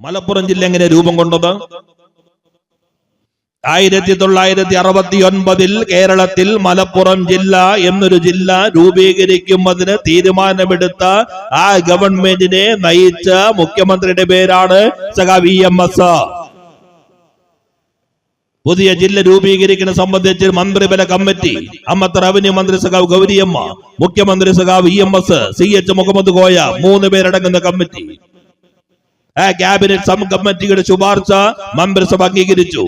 മലപ്പുറം ജില്ല എങ്ങനെ രൂപം കൊണ്ടത്? ആയിരത്തി തൊള്ളായിരത്തി അറുപത്തി ഒൻപതിൽ കേരളത്തിൽ മലപ്പുറം ജില്ല എന്നൊരു ജില്ല രൂപീകരിക്കുന്നതിന് തീരുമാനമെടുത്ത ആ ഗവൺമെന്റിനെ നയിച്ച മുഖ്യമന്ത്രിയുടെ പേരാണ് സഖാ വി എം എസ്. പുതിയ ജില്ല രൂപീകരിക്കുന്ന സംബന്ധിച്ച് മന്ത്രിബല കമ്മിറ്റി അമ്മത്ത റവന്യൂ മന്ത്രി സഖാവ് ഗൗരിയമ്മ മുഖ്യമന്ത്രി സഖാവ് E M S C H Muhammad Koya മൂന്ന് പേരടങ്ങുന്ന കമ്മിറ്റി. ആ ക്യാബിനറ്റ് സബ് കമ്മിറ്റിയുടെ ശുപാർശ മന്ത്രിസഭ അംഗീകരിച്ചു.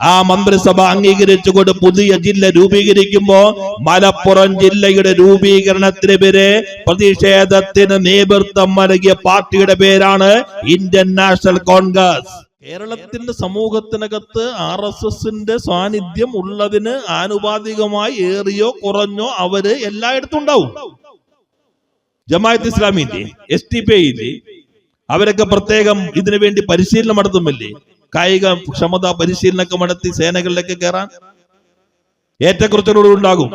ആ മന്ത്രിസഭ അംഗീകരിച്ചുകൊണ്ട് പുതിയ ജില്ല രൂപീകരിക്കുമ്പോ മലപ്പുറം ജില്ലയുടെ രൂപീകരണത്തിനെതിരെ പ്രതിഷേധത്തിന് നേതൃത്വം നൽകിയ പാർട്ടിയുടെ പേരാണ് ഇന്ത്യൻ നാഷണൽ കോൺഗ്രസ്. കേരളത്തിന്റെ സമൂഹത്തിനകത്ത് ആർ എസ് എസിന്റെ സാന്നിധ്യം ഉള്ളതിന് ആനുപാതികമായി ഏറിയോ കുറഞ്ഞോ അവർ എല്ലായിടത്തും ഉണ്ടാവും. ജമാഅത്ത് ഇസ്ലാമിന്റെ എസ് ടി പി അവരൊക്കെ പ്രത്യേകം ഇതിനു വേണ്ടി പരിശീലനം നടത്തുമല്ലേ കായിക ക്ഷമത പരിശീലനമൊക്കെ നടത്തി സേനകളിലൊക്കെ കയറാൻ? ഏറ്റക്കുറച്ചിലൂടെ ഉണ്ടാകും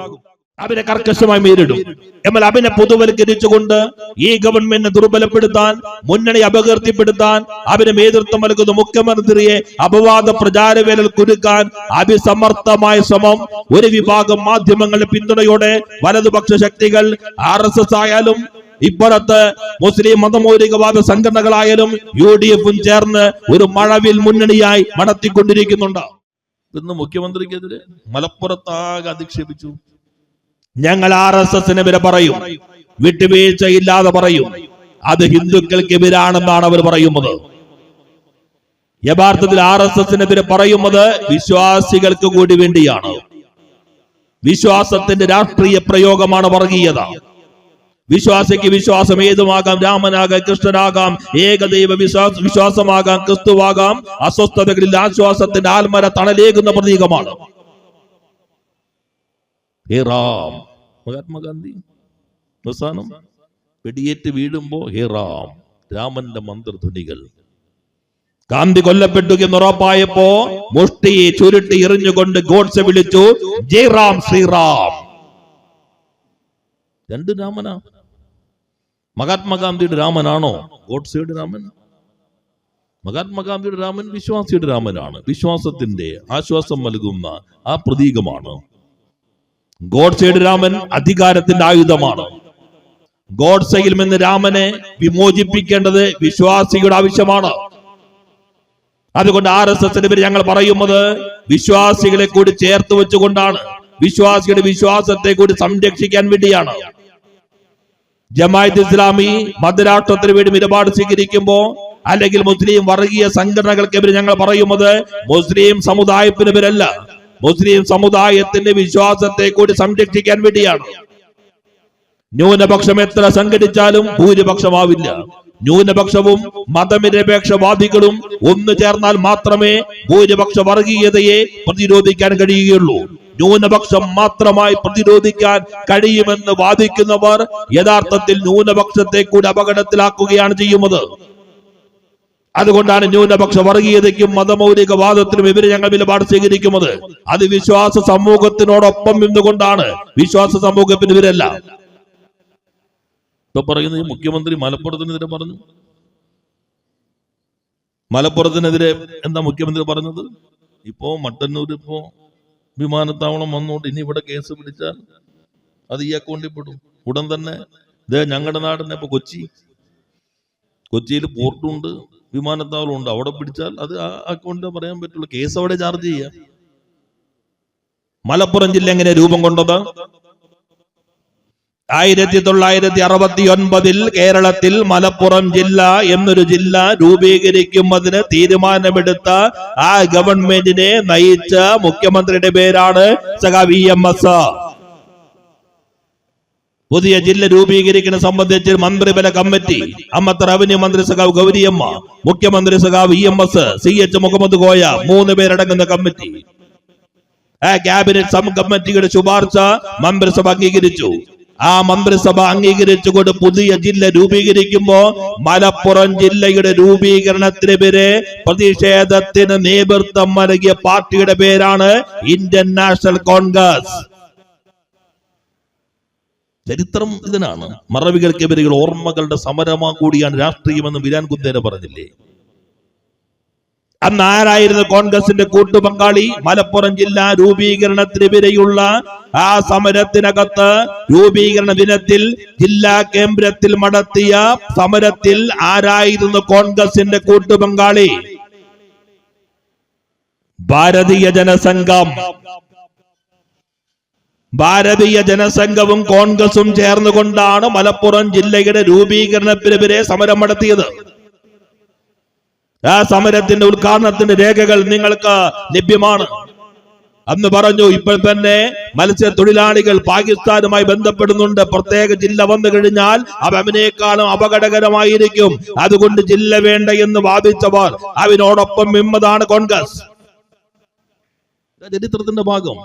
അവരെ കർക്കശമായി നേരിടും. എന്നാൽ അവനെ പൊതുവൽക്കരിച്ചുകൊണ്ട് ഈ ഗവൺമെന്റിനെ ദുർബലപ്പെടുത്താൻ മുന്നണി അപകീർത്തിപ്പെടുത്താൻ അവന് നേതൃത്വം നൽകുന്ന മുഖ്യമന്ത്രിയെ അപവാദ പ്രചാരവേലൽ കുരുക്കാൻ അഭിസമർത്ഥമായ ശ്രമം ഒരു വിഭാഗം മാധ്യമങ്ങളുടെ പിന്തുണയോടെ വലതുപക്ഷ ശക്തികൾ ആർ എസ് എസ് ആയാലും ഇപ്പുറത്ത് മുസ്ലിം മതമൗലികവാദ സംഘടനകളായാലും യു ഡി എഫും ചേർന്ന് ഒരു മഴവിൽ മുന്നണിയായി നടത്തിക്കൊണ്ടിരിക്കുന്നുണ്ട് ഇന്ന് മുഖ്യമന്ത്രിക്കെതിരെ മലപ്പുറത്താകെ അധിക്ഷേപിച്ചു. ഞങ്ങൾ ആർ എസ് എസിന് വരെ പറയും. വിട്ടുവീഴ്ചയില്ലാതെ പറയും. അത് ഹിന്ദുക്കൾക്കെതിരാണെന്നാണ് അവർ പറയുന്നത്. യഥാർത്ഥത്തിൽ ആർ എസ് എസിനെതിരെ പറയുന്നത് വിശ്വാസികൾക്ക് കൂടി വേണ്ടിയാണ്. വിശ്വാസത്തിന്റെ രാഷ്ട്രീയ പ്രയോഗമാണ് വർഗീയത. വിശ്വാസിക്ക് വിശ്വാസം ഏതുമാകാം? രാമനാകാം കൃഷ്ണനാകാം ഏകദൈവ വിശ്വാസ വിശ്വാസമാകാം ക്രിസ്തുവാകാം. അസ്വസ്ഥതകളിൽ ആശ്വാസത്തിന്റെ ആത്മര തണലേകുന്ന പ്രതീകമാണ്. ഹേ റാം. മഹാത്മാഗാന്ധി അവസാനം വെടിയേറ്റ് വീഴുമ്പോ ഹേ റാം. രാമന്റെ മന്ത്രധ്വനികൾ. ഗാന്ധി കൊല്ലപ്പെട്ടു എന്ന് ഉറപ്പായപ്പോ മുഷ്ടിയെ ചുരുട്ടി എറിഞ്ഞുകൊണ്ട് ഗോഡ്സെ വിളിച്ചു ജയ് റാം ശ്രീറാം രണ്ട് രാമനാ. മഹാത്മാഗാന്ധിയുടെ രാമനാണോ? ഗോഡ്സയുടെ രാമൻ. മഹാത്മാഗാന്ധിയുടെ രാമൻ വിശ്വാസിയുടെ രാമനാണ്. വിശ്വാസത്തിന്റെ ആശ്വാസം നൽകുന്ന ആ പ്രതീകമാണ്. ഗോഡ്സയുടെ രാമൻ അധികാരത്തിന്റെ ആയുധമാണ്. ഗോഡ്സയിൽ നിന്ന് രാമനെ വിമോചിപ്പിക്കേണ്ടത് വിശ്വാസിയുടെ ആവശ്യമാണ്. അതുകൊണ്ട് ആർ എസ് എസിന് പേര് ഞങ്ങൾ പറയുന്നത് വിശ്വാസികളെ കൂടി ചേർത്ത് വെച്ചുകൊണ്ടാണ്. വിശ്വാസിയുടെ വിശ്വാസത്തെ കൂടി സംരക്ഷിക്കാൻ വേണ്ടിയാണ്. ജമായത്ത് ഇസ്ലാമി മതരാഷ്ട്രത്തിന് വേണ്ടി നിലപാട് സ്വീകരിക്കുമ്പോ അല്ലെങ്കിൽ മുസ്ലിം വർഗീയ സംഘടനകൾക്കെതിരെ ഞങ്ങൾ പറയുന്നത് മുസ്ലിം സമുദായത്തിനെതിരല്ല മുസ്ലിം സമുദായത്തിന്റെ വിശ്വാസത്തെ കൂടി സംരക്ഷിക്കാൻ വേണ്ടിയാണ്. ന്യൂനപക്ഷം എത്ര സംഘടിച്ചാലും ഭൂരിപക്ഷമാവില്ല. ന്യൂനപക്ഷവും മതനിരപേക്ഷവാദികളും ഒന്നു ചേർന്നാൽ മാത്രമേ ഭൂരിപക്ഷ വർഗീയതയെ പ്രതിരോധിക്കാൻ കഴിയുകയുള്ളൂ. ന്യൂനപക്ഷം മാത്രമായി പ്രതിരോധിക്കാൻ കഴിയുമെന്ന് വാദിക്കുന്നവർ യഥാർത്ഥത്തിൽ ന്യൂനപക്ഷത്തെ കൂടി അപകടത്തിലാക്കുകയാണ് ചെയ്യുന്നത്. അതുകൊണ്ടാണ് ന്യൂനപക്ഷ വർഗീയതയ്ക്കും മതമൗലികവാദത്തിനും ഇവർ ഞങ്ങൾ നിലപാട് സ്വീകരിക്കുന്നത്. അത് വിശ്വാസ സമൂഹത്തിനോടൊപ്പം നിന്നുകൊണ്ടാണ് വിശ്വാസ സമൂഹത്തിന് ഇവരല്ല ഇപ്പൊ പറയുന്നത് മുഖ്യമന്ത്രി മലപ്പുറത്തിനെതിരെ പറഞ്ഞു. മലപ്പുറത്തിനെതിരെ എന്താ മുഖ്യമന്ത്രി പറഞ്ഞത്? ഇപ്പോ മട്ടന്നൂർ ഇപ്പോ വിമാനത്താവളം വന്നുകൊണ്ട് ഇനി ഇവിടെ കേസ് പിടിച്ചാൽ അത് ഈ അക്കൗണ്ടിൽ പെടും. ഉടൻ തന്നെ ഇതേ ഞങ്ങളുടെ നാടിനെ ഇപ്പൊ കൊച്ചി കൊച്ചിയിൽ പോർട്ടുണ്ട് വിമാനത്താവളം ഉണ്ട്. അവിടെ പിടിച്ചാൽ അത് ആ അക്കൗണ്ടിൽ പറയാൻ പറ്റുള്ളൂ. കേസ് അവിടെ ചാർജ് ചെയ്യാം. മലപ്പുറം ജില്ല എങ്ങനെ രൂപം കൊണ്ടത്? ആയിരത്തി തൊള്ളായിരത്തി അറുപത്തി ഒൻപതിൽ കേരളത്തിൽ മലപ്പുറം ജില്ല എന്നൊരു ജില്ല രൂപീകരിക്കുന്നതിന് തീരുമാനമെടുത്ത ആ ഗവൺമെന്റിനെ നയിച്ച മുഖ്യമന്ത്രിയുടെ പേരാണ് സഖാ വി എം എസ്. പുതിയ ജില്ല രൂപീകരിക്കുന്ന സംബന്ധിച്ച് മന്ത്രിബല കമ്മിറ്റി അമ്മത്ത റവന്യൂ മന്ത്രി സഖാവ് ഗൗരിയമ്മ മുഖ്യമന്ത്രി സഖാവ് E M S C H Muhammad Koya മൂന്ന് പേരടങ്ങുന്ന കമ്മിറ്റി. ആ ക്യാബിനറ്റ് കമ്മിറ്റിയുടെ ശുപാർശ മന്ത്രിസഭ അംഗീകരിച്ചു. ആ മന്ത്രിസഭ അംഗീകരിച്ചുകൊണ്ട് പുതിയ ജില്ല രൂപീകരിക്കുമ്പോ മലപ്പുറം ജില്ലയുടെ രൂപീകരണത്തിനെതിരെ പ്രതിഷേധത്തിന് നേതൃത്വം നൽകിയ പാർട്ടിയുടെ പേരാണ് ഇന്ത്യൻ നാഷണൽ കോൺഗ്രസ്. ചരിത്രം ഇതിനാണ്. മറവികൾക്കെതിരെയുള്ള ഓർമ്മകളുടെ സമരമാ കൂടിയാണ് രാഷ്ട്രീയമെന്ന് വിരാൻ കുന്ദേര പറഞ്ഞില്ലേ? അന്ന് ആരായിരുന്നു കോൺഗ്രസിന്റെ കൂട്ടുപങ്കാളി? മലപ്പുറം ജില്ലാ രൂപീകരണത്തിനെതിരെയുള്ള ആ സമരത്തിനകത്ത് രൂപീകരണ ദിനത്തിൽ ജില്ലാ കേന്ദ്രത്തിൽ നടത്തിയ സമരത്തിൽ ആരായിരുന്നു കോൺഗ്രസിന്റെ കൂട്ടുപങ്കാളി? ഭാരതീയ ജനസംഘം. ഭാരതീയ ജനസംഘവും കോൺഗ്രസും ചേർന്നുകൊണ്ടാണ് മലപ്പുറം ജില്ലയുടെ രൂപീകരണത്തിനെതിരെ സമരം നടത്തിയത്. ആ സമരത്തിന്റെ ഉദ്ഘാടനത്തിന്റെ രേഖകൾ നിങ്ങൾക്ക് ലഭ്യമാണ്. അന്ന് പറഞ്ഞു ഇപ്പോൾ തന്നെ മത്സ്യത്തൊഴിലാളികൾ പാകിസ്ഥാനുമായി ബന്ധപ്പെടുന്നുണ്ട്. പ്രത്യേക ജില്ല വന്നു കഴിഞ്ഞാൽ അവ അവനേക്കാളും അപകടകരമായിരിക്കും. അതുകൊണ്ട് ജില്ല വേണ്ട എന്ന് വാദിച്ചവർ അവനോടൊപ്പം മിമ്മതാണ് കോൺഗ്രസ്. ചരിത്രത്തിന്റെ ഭാഗം.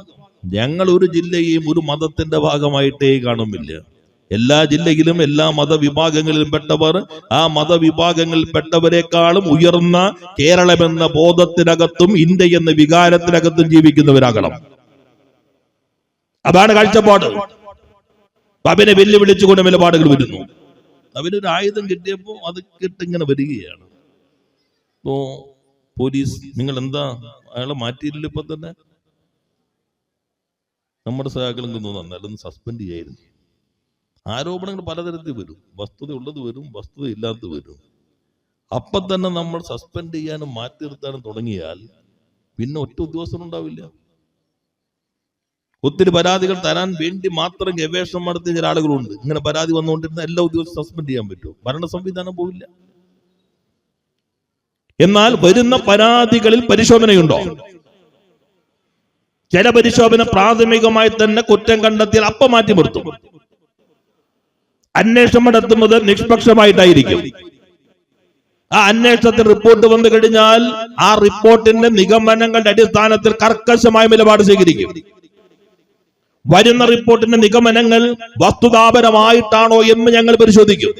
ഞങ്ങൾ ഒരു ജില്ലയെയും ഒരു മതത്തിന്റെ ഭാഗമായിട്ടേ കാണുന്നില്ല. എല്ലാ ജില്ലയിലും എല്ലാ മതവിഭാഗങ്ങളിലും പെട്ടവർ ആ മതവിഭാഗങ്ങളിൽ പെട്ടവരെക്കാളും ഉയർന്ന കേരളമെന്ന ബോധത്തിനകത്തും ഇന്ത്യ എന്ന വികാരത്തിനകത്തും ജീവിക്കുന്നവരാകണം. അതാണ് കാഴ്ചപ്പാട്. അവനെ വെല്ലുവിളിച്ചുകൊണ്ട് നിലപാടുകൾ വരുന്നു. അവനൊരു ആയുധം കിട്ടിയപ്പോ അത് കിട്ടിങ്ങനെ വരികയാണ്. ഇപ്പോ പോലീസ് നിങ്ങൾ എന്താ അയാളെ മാറ്റിയില്ല ഇപ്പൊ തന്നെ നമ്മുടെ സഹാക്കളും തോന്നുന്നു? സസ്പെൻഡ് ചെയ്യായിരുന്നു. ആരോപണങ്ങൾ പലതരത്തിൽ വരും. വസ്തുത ഉള്ളത് വരും വസ്തുത ഇല്ലാത്തത് വരും. അപ്പൊ തന്നെ നമ്മൾ സസ്പെൻഡ് ചെയ്യാനും മാറ്റി നിർത്താനും തുടങ്ങിയാൽ പിന്നെ ഒറ്റ ഉദ്യോഗസ്ഥൻ ഉണ്ടാവില്ല. ഒത്തിരി പരാതികൾ തരാൻ വേണ്ടി മാത്രം ഗവേഷണം നടത്തിയ ചില ആളുകളുണ്ട്. ഇങ്ങനെ പരാതി വന്നുകൊണ്ടിരുന്ന എല്ലാ ഉദ്യോഗസ്ഥരും സസ്പെൻഡ് ചെയ്യാൻ പറ്റും ഭരണ സംവിധാനം പോവില്ല. എന്നാൽ വരുന്ന പരാതികളിൽ പരിശോധനയുണ്ടോ? ചില പരിശോധന പ്രാഥമികമായി തന്നെ കുറ്റം കണ്ടെത്തിയാൽ അപ്പം മാറ്റി നിർത്തും. അന്വേഷണം നടത്തുന്നത് നിഷ്പക്ഷമായിട്ടായിരിക്കും. ആ അന്വേഷണത്തിൽ റിപ്പോർട്ട് വന്നു കഴിഞ്ഞാൽ ആ റിപ്പോർട്ടിന്റെ നിഗമനങ്ങളുടെ അടിസ്ഥാനത്തിൽ കർക്കശമായ നിലപാട് സ്വീകരിക്കും. വരുന്ന റിപ്പോർട്ടിന്റെ നിഗമനങ്ങൾ വസ്തുതാപരമായിട്ടാണോ എന്ന് ഞങ്ങൾ പരിശോധിക്കും.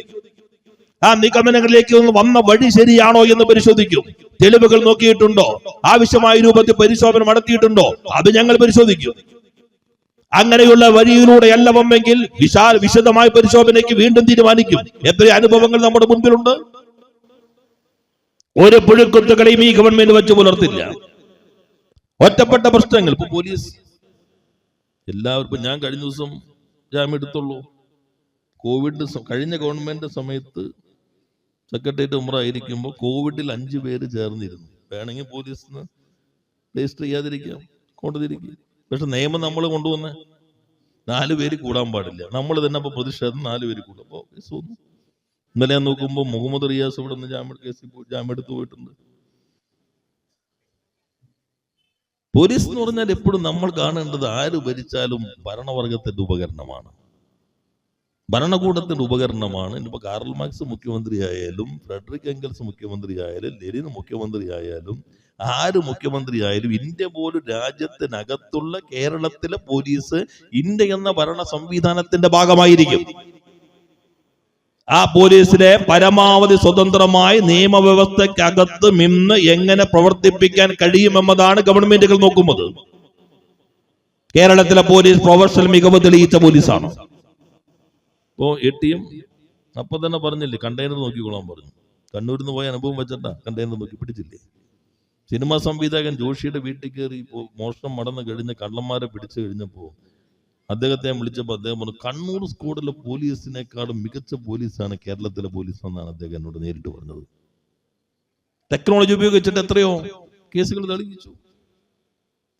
ആ നിഗമനങ്ങളിലേക്ക് വന്ന വഴി ശരിയാണോ എന്ന് പരിശോധിക്കും. തെളിവുകൾ നോക്കിയിട്ടുണ്ടോ? ആവശ്യമായ രൂപത്തിൽ പരിശോധന നടത്തിയിട്ടുണ്ടോ? അത് ഞങ്ങൾ പരിശോധിക്കും. അങ്ങനെയുള്ള വഴിയിലൂടെ അല്ല വന്നെങ്കിൽ വിശാൽ വിശദമായ പരിശോധനയ്ക്ക് വീണ്ടും തീരുമാനിക്കും. എത്ര അനുഭവങ്ങൾ നമ്മുടെ മുൻപിലുണ്ട്? ഒരു പുഴുക്കുത്തുകളെയും ഈ ഗവൺമെന്റ് വെച്ച് പുലർത്തില്ല. ഒറ്റപ്പെട്ട പ്രശ്നങ്ങൾ. ഇപ്പൊ പോലീസ് എല്ലാവർക്കും ഞാൻ കഴിഞ്ഞ ദിവസം ജാമ്യം എടുത്തുള്ളൂ. കോവിഡ് കഴിഞ്ഞ ഗവൺമെന്റ് സമയത്ത് സെക്രട്ടേറിയറ്റ് ഉമ്ര ആയിരിക്കുമ്പോൾ കോവിഡിൽ അഞ്ചു പേര് ചേർന്നിരുന്നു. വേണമെങ്കിൽ പോലീസിന് രജിസ്റ്റർ ചെയ്യാതിരിക്കാം കൊണ്ടുതിരിക്കുക പക്ഷെ നിയമം നമ്മൾ കൊണ്ടുവന്ന് നാല് പേര് കൂടാൻ പാടില്ല. നമ്മൾ തന്നെ അപ്പൊ പ്രതിഷേധം നാല് പേര് കൂടും. അപ്പോൾ കേസ് വന്നു. ഇന്നലെ നോക്കുമ്പോൾ മുഹമ്മദ് റിയാസ് ഇവിടെ നിന്ന് ജാമ്യ കേസിൽ ജാമ്യം എടുത്തു പോയിട്ടുണ്ട്. പോലീസ് എന്ന് പറഞ്ഞാൽ എപ്പോഴും നമ്മൾ കാണേണ്ടത് ആര് ഭരിച്ചാലും ഭരണവർഗത്തിന്റെ ഉപകരണമാണ്. ഭരണകൂടത്തിന്റെ ഉപകരണമാണ്. ഇനിയിപ്പോ കാർൽ മാർക്സ് മുഖ്യമന്ത്രി ആയാലും ഫ്രെഡറിക് എംഗൽസ് മുഖ്യമന്ത്രി ആയാലും ലെനിൻ മുഖ്യമന്ത്രി ആയാലും ആര് മുഖ്യമന്ത്രിയായാലും ഇന്ത്യ പോലും രാജ്യത്തിനകത്തുള്ള കേരളത്തിലെ പോലീസ് ഇന്ത്യ എന്ന ഭരണ സംവിധാനത്തിന്റെ ഭാഗമായിരിക്കും. ആ പോലീസിനെ പരമാവധി സ്വതന്ത്രമായി നിയമവ്യവസ്ഥക്കകത്ത് നിന്ന് എങ്ങനെ പ്രവർത്തിപ്പിക്കാൻ കഴിയുമെന്നതാണ് ഗവൺമെന്റുകൾ നോക്കുന്നത്. കേരളത്തിലെ പോലീസ് പ്രൊഫഷണൽ മികവ് തെളിയിച്ച പോലീസാണ്. ഇപ്പോ എ ടി എം അപ്പൊ തന്നെ പറഞ്ഞില്ലേ കണ്ടെയ്നർ നോക്കിക്കോളാൻ പറഞ്ഞു. കണ്ണൂരിൽ നിന്ന് പോയ അനുഭവം വെച്ചിട്ടാ കണ്ടെയ്നർ നോക്കി പിടിച്ചില്ലേ? സിനിമാ സംവിധായകൻ ജോഷിയുടെ വീട്ടിൽ കയറി മോഷണം മടന്ന് കഴിഞ്ഞ കള്ളന്മാരെ പിടിച്ചു കഴിഞ്ഞപ്പോ അദ്ദേഹത്തെ വിളിച്ചപ്പോൾ അദ്ദേഹം പറഞ്ഞു കണ്ണൂർ സ്ക്വാഡിലെ പോലീസിനേക്കാളും മികച്ച പോലീസാണ് കേരളത്തിലെ പോലീസ് എന്നാണ് അദ്ദേഹം എന്നോട് നേരിട്ട് പറഞ്ഞത്. ടെക്നോളജി ഉപയോഗിച്ചിട്ട് എത്രയോ കേസുകൾ തെളിയിച്ചു.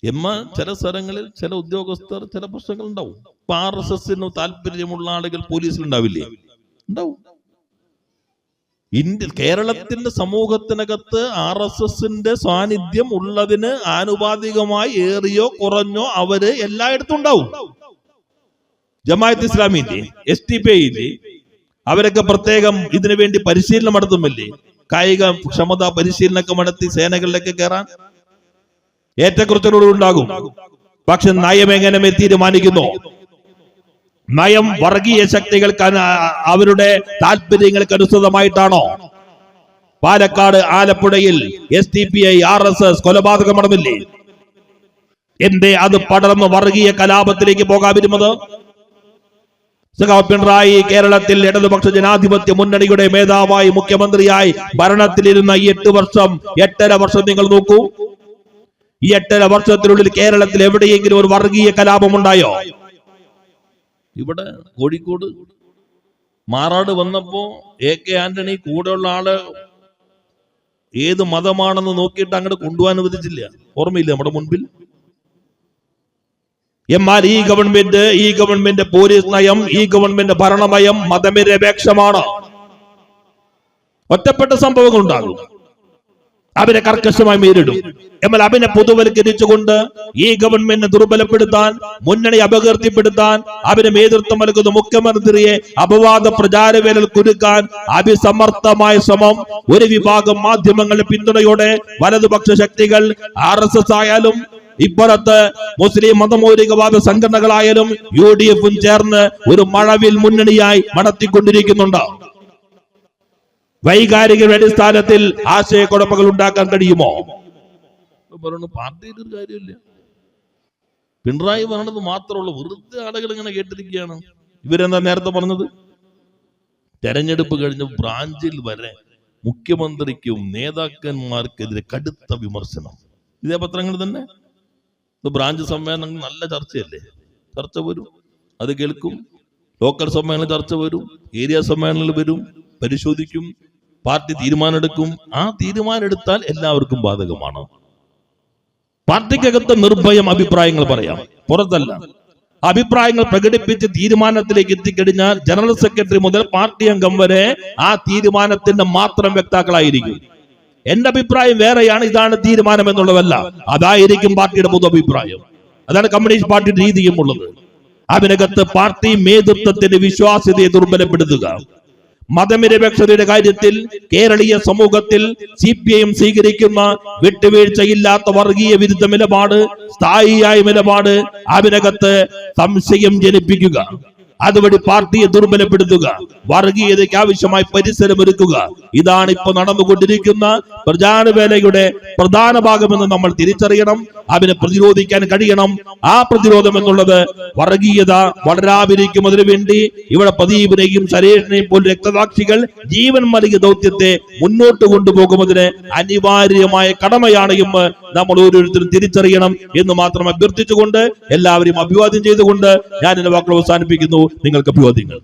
എന്നാൽ ചില സ്ഥലങ്ങളിൽ ചില ഉദ്യോഗസ്ഥർ ചില പ്രശ്നങ്ങൾ ഉണ്ടാവും. ഇപ്പൊ ആർ എസ് എസിന് താല്പര്യമുള്ള ആളുകൾ പോലീസിൽ ഉണ്ടാവില്ലേ? ഉണ്ടാവും. ഇന്ത്യ കേരളത്തിന്റെ സമൂഹത്തിനകത്ത് ആർ എസ് എസിന്റെ സാന്നിധ്യം ഉള്ളതിന് ആനുപാതികമായി ഏറിയോ കുറഞ്ഞോ അവർ എല്ലായിടത്തും ഉണ്ടാവും. ജമാഅത്ത് ഇസ്ലാമിന്റെ എസ് ടി പി അവരൊക്കെ പ്രത്യേകം ഇതിനു വേണ്ടി പരിശീലനം നടത്തുമല്ലേ കായിക ക്ഷമതാ പരിശീലനമൊക്കെ നടത്തി സേനകളിലൊക്കെ കയറാൻ ഏറ്റക്കുറച്ചിലൂടെ ഉണ്ടാകും പക്ഷെ നയം എങ്ങനെ തീരുമാനിക്കുന്നു? നയം വർഗീയ ശക്തികൾക്ക് അവരുടെ താല്പര്യങ്ങൾക്ക് അനുസൃതമായിട്ടാണോ? പാലക്കാട് ആലപ്പുഴയിൽ S D P I R S S കൊലപാതകം നടന്നില്ലേ? എന്തേ അത് പടർന്ന് വർഗീയ കലാപത്തിലേക്ക് പോകാതിരുന്നത്? സഖാവ് പിണറായി കേരളത്തിൽ ഇടതുപക്ഷ ജനാധിപത്യ മുന്നണിയുടെ മേധാവായി മുഖ്യമന്ത്രിയായി ഭരണത്തിലിരുന്ന ഈ എട്ട് വർഷം എട്ടര വർഷം നിങ്ങൾ നോക്കൂ. ഈ എട്ടര വർഷത്തിനുള്ളിൽ കേരളത്തിൽ എവിടെയെങ്കിലും ഒരു വർഗീയ കലാപം ഉണ്ടായോ ഇവിടെ കോഴിക്കോട് മാറാട് വന്നപ്പോ എ കെ ആന്റണി കൂടെയുള്ള ആൾ ഏത് മതമാണെന്ന് നോക്കിയിട്ട് അങ്ങോട്ട് കൊണ്ടുപോകാൻ അനുവദിച്ചില്ല. ഓർമ്മയില്ല നമ്മുടെ മുൻപിൽ? എന്നാൽ ഈ ഗവൺമെന്റ് ഈ ഗവൺമെന്റ് പോലീസ് നയം ഈ ഗവൺമെന്റ് ഭരണമയം മതനിരപേക്ഷമാണ്. ഒറ്റപ്പെട്ട സംഭവങ്ങൾ ഉണ്ടാകും അവരെ കർക്കശമായി നേരിടും. എന്നാൽ അവനെ പൊതുവൽക്കരിച്ചുകൊണ്ട് ഈ ഗവൺമെന്റിനെ ദുർബലപ്പെടുത്താൻ മുന്നണി അപകീർത്തിപ്പെടുത്താൻ അവന് നേതൃത്വം നൽകുന്ന മുഖ്യമന്ത്രിയെ അപവാദ പ്രചാരവേലൽ കുരുക്കാൻ അഭിസമർത്ഥമായ ശ്രമം ഒരു വിഭാഗം മാധ്യമങ്ങളുടെ പിന്തുണയോടെ വലതുപക്ഷ ശക്തികൾ ആർ എസ് എസ് ആയാലും ഇപ്പുറത്ത് മുസ്ലിം മതമൗലികവാദ സംഘടനകളായാലും യു ഡി എഫും ചേർന്ന് ഒരു മഴവിൽ മുന്നണിയായി നടത്തിക്കൊണ്ടിരിക്കുന്നുണ്ട്. വൈകാരിക അടിസ്ഥാനത്തിൽ ആശയക്കുഴപ്പങ്ങൾ ഉണ്ടാക്കാൻ കഴിയുമോ? പറഞ്ഞു പാർട്ടിയിൽ ഒരു കാര്യമില്ല. പിണറായി പറഞ്ഞത് മാത്രമുള്ള വെറുതെ ആളുകൾ ഇങ്ങനെ കേട്ടിരിക്കുകയാണ്. ഇവരെന്താ നേരത്തെ പറഞ്ഞത്? തെരഞ്ഞെടുപ്പ് കഴിഞ്ഞ ബ്രാഞ്ചിൽ വരെ മുഖ്യമന്ത്രിക്കും നേതാക്കന്മാർക്കെതിരെ കടുത്ത വിമർശനം. ഇതേ പത്രങ്ങൾ തന്നെ. ബ്രാഞ്ച് സമ്മേളനങ്ങൾ നല്ല ചർച്ചയല്ലേ? ചർച്ച വരും. അത് കേൾക്കും. ലോക്കൽ സമ്മേളനം ചർച്ച വരും. ഏരിയ സമ്മേളനങ്ങൾ വരും. പരിശോധിക്കും. പാർട്ടി തീരുമാനമെടുക്കും. ആ തീരുമാനം എടുത്താൽ എല്ലാവർക്കും ബാധകമാണ്. പാർട്ടിക്കകത്ത് നിർഭയം അഭിപ്രായങ്ങൾ പറയാം. പുറത്തല്ല. അഭിപ്രായങ്ങൾ പ്രകടിപ്പിച്ച് തീരുമാനത്തിലേക്ക് എത്തിക്കഴിഞ്ഞാൽ ജനറൽ സെക്രട്ടറി മുതൽ പാർട്ടി അംഗം വരെ ആ തീരുമാനത്തിന്റെ മാത്രം വ്യക്താക്കളായിരിക്കും. എന്റെ അഭിപ്രായം വേറെയാണ്. ഇതാണ് തീരുമാനം എന്നുള്ളതല്ല. അതായിരിക്കും പാർട്ടിയുടെ പൊതു അഭിപ്രായം അതാണ് കമ്മ്യൂണിസ്റ്റ് പാർട്ടിയുടെ രീതിയും ഉള്ളത്. അതിനകത്ത് പാർട്ടി നേതൃത്വത്തിന്റെ വിശ്വാസ്യതയെ ദുർബലപ്പെടുത്തുക. മതനിരപേക്ഷതയുടെ കാര്യത്തിൽ കേരളീയ സമൂഹത്തിൽ സി പി ഐ എം സ്വീകരിക്കുന്ന വിട്ടുവീഴ്ചയില്ലാത്ത വർഗീയ വിരുദ്ധ നിലപാട് സ്ഥായിയായ നിലപാട് അതിനകത്ത് സംശയം ജനിപ്പിക്കുക. അതുവഴി പാർട്ടിയെ ദുർബലപ്പെടുത്തുക വർഗീയതയ്ക്ക് ആവശ്യമായി പരിസരം ഒരുക്കുക. ഇതാണ് ഇപ്പൊ നടന്നുകൊണ്ടിരിക്കുന്ന പ്രചാരവേലയുടെ പ്രധാന ഭാഗമെന്ന് നമ്മൾ തിരിച്ചറിയണം അതിനെ പ്രതിരോധിക്കാൻ കഴിയണം. ആ പ്രതിരോധം എന്നുള്ളത് വർഗീയത വളരാതിരിക്കുന്നതിനു വേണ്ടി ഇവിടെ പ്രദീപിനെയും സരേഷിനെയും പോലും രക്തസാക്ഷികൾ ജീവൻ നൽകിയ ദൗത്യത്തെ മുന്നോട്ട് കൊണ്ടുപോകുന്നതിന് അനിവാര്യമായ കടമയാണ് എന്ന് നമ്മൾ ഓരോരുത്തരും തിരിച്ചറിയണം എന്ന് മാത്രം അഭ്യർത്ഥിച്ചുകൊണ്ട് എല്ലാവരെയും അഭിവാദ്യം ചെയ്തുകൊണ്ട് ഞാൻ എന്റെ വാക്കുകൾ അവസാനിപ്പിക്കുന്നു. നിങ്ങൾക്ക് അഭിവാദ്യങ്ങൾ